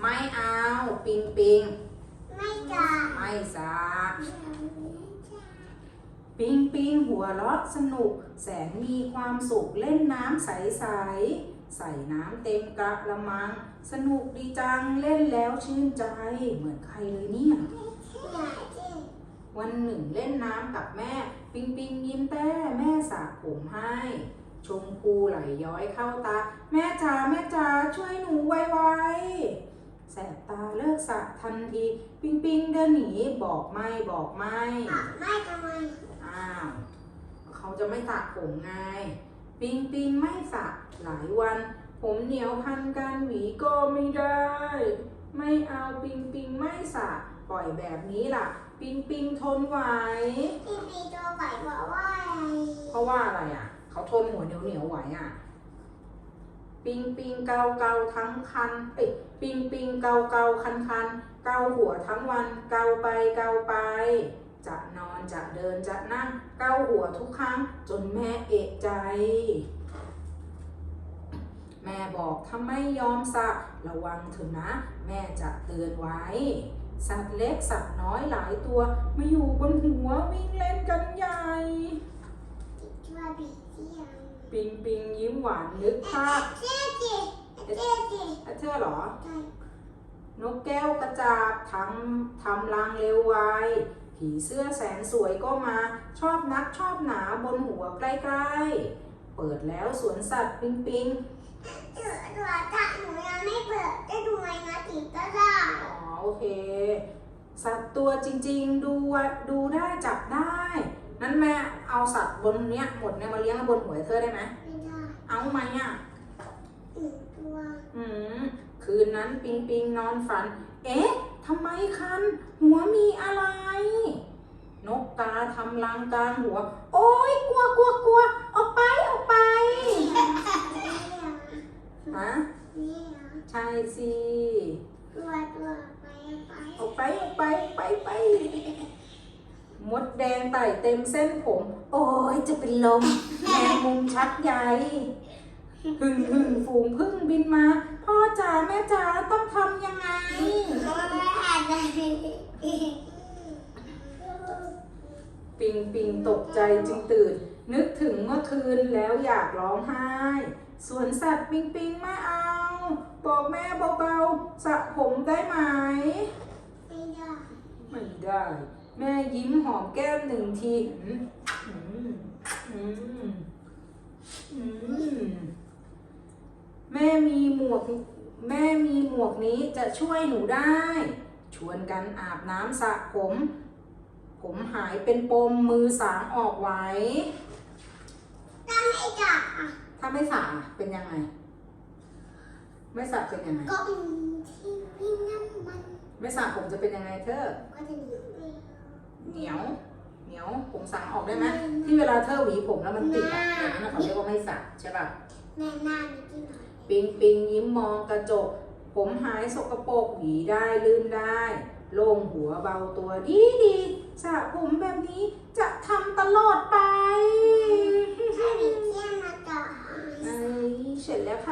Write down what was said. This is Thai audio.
ไม่เอาปิงปิงไม่จ้าไม่สาปิงปิงหัวเราะสนุก แสนมีความสุขเล่นน้ำใสใสๆใส่น้ำเต็มกระละมัง สนุกดีจังเล่นแล้วชื่นใจ เหมือนใครเลยเนี่ยวันหนึ่งเล่นน้ำกับแม่ ปิงปิงยิ้มแต้แม่สระผมให้ ชมพูไหลย้อยเข้าตา แม่จ๋าแม่จ๋าช่วยหนูไวๆแส บตาเลิกสระทันที ปิงปิงเดินหนีบอกไม่บอกไม่ไม่ทำไมอ้าวเขาจะไม่สระผมไง ปิงปิงไม่สระหลายวัน ผมเหนียวพันกันหวีก็ไม่ได้ ไม่เอาปิงปิงไม่สระปล่อยแบบนี้ล่ะ ปิงปิงทนไหวที่มีตัวไหวบอกว่าอะไรเพราะว่าอะไรอะ เขาทนหัวเหนียวเหนียวๆไหวอะ ปิงปิงเกาเกาทั้งคันเอ้ยปิงปิงเกาเกาคันคันเกาหัวทั้งวันเกาไปเกาไป จะนอนจะเดินจะนั่งเกาหัวทุกครั้งจนแม่เอะใจ แม่บอกถ้าไม่ยอมสระระวังเถอะนะ แม่จะเตือนไว้ สัตว์เล็กสัตว์น้อยหลายตัวมาอยู่บนหัววิ่งเล่นกันใหญ่ติดตัวบีเจียงปิงปิงยิ้มห วานนึกภาพเจ๊จิเจ๊จิอะเธอเหรอใช่นกแก้วกระจาบทำทำรังเร็วไวผีเสื้อแสนสวยก็มา ชอบนักชอบหนาบนหัวใกล้ๆ เปิดแล้วสวนสัตว์ปิงปิงเจอตัวจักหนูยังไม่เปิดจะดูไงนะติดก็ได้ อ๋อโอเค สัตว์ตัวจริงๆ ดูอะดูได้จับได้ นั้นแม่เอาสัตว์บนเนี้ยหมดเนี่ยมาเลี้ยงบนหัวเธอได้ไหมไม่ได้ เอาไหมอะหนึ่งตัวอืมคืนนั้นปิงปิงนอนฝัน เอ๊ะทำไมคัน หัวมีอะไร นกกาทำรังกลางหัว โอ๊ยกลัวกลัวกลัวออกไปออกไปฮะนี่นะใช่สิ ตัวตัวไปไปออกไปออกไปไปไป มดแดงไต่เต็มเส้นผม โอ้ยจะเป็นลมแมงมุมชักใหญ่หึ่งหึ่งฝูงพึ่งบินมา พ่อจ๋าแม่จ๋าต้องทำยังไงไม่อ่านได้ปิงปิงตกใจจึงตื่น นึกถึงเมื่อคืนแล้วอยากร้องไห้สวนสัตว์ปิงปิงไม่เอา บอกแม่เบาๆสระผมได้ไหม ไม่ได้ ไม่ได้ แม่ยิ้มหอมแก้มหนึ่งทีอืมอืมอืมอืมแม่มีหมวก แม่มีหมวกนี้จะช่วยหนูได้ ชวนกันอาบน้ำสระผม ผมหายเป็นปมมือสางออกไว้ ถ้าไม่จับอะถ้าไม่สระเป็นยังไง ไม่สระเป็นยังไง ก็อืมที่พี่น้ำมัน ไม่สระผมจะเป็นยังไงเธอ ก็จะเหนียว เองเหนียว เหนียวผมสางออกได้ไหมที่เวลาเธอหวีผมแล้วมันติดอะอย่างนั้นนะเขาเรียกว่าไม่สระใช่ป่ะแม่หน้านิดหน่อยปิงปิงยิ้มมองกระจก ผมหายสกปรกหวีได้ลืมได้โล่งหัวเบาตัวดีดีสระผมแบบนี้จะทำตลอดไป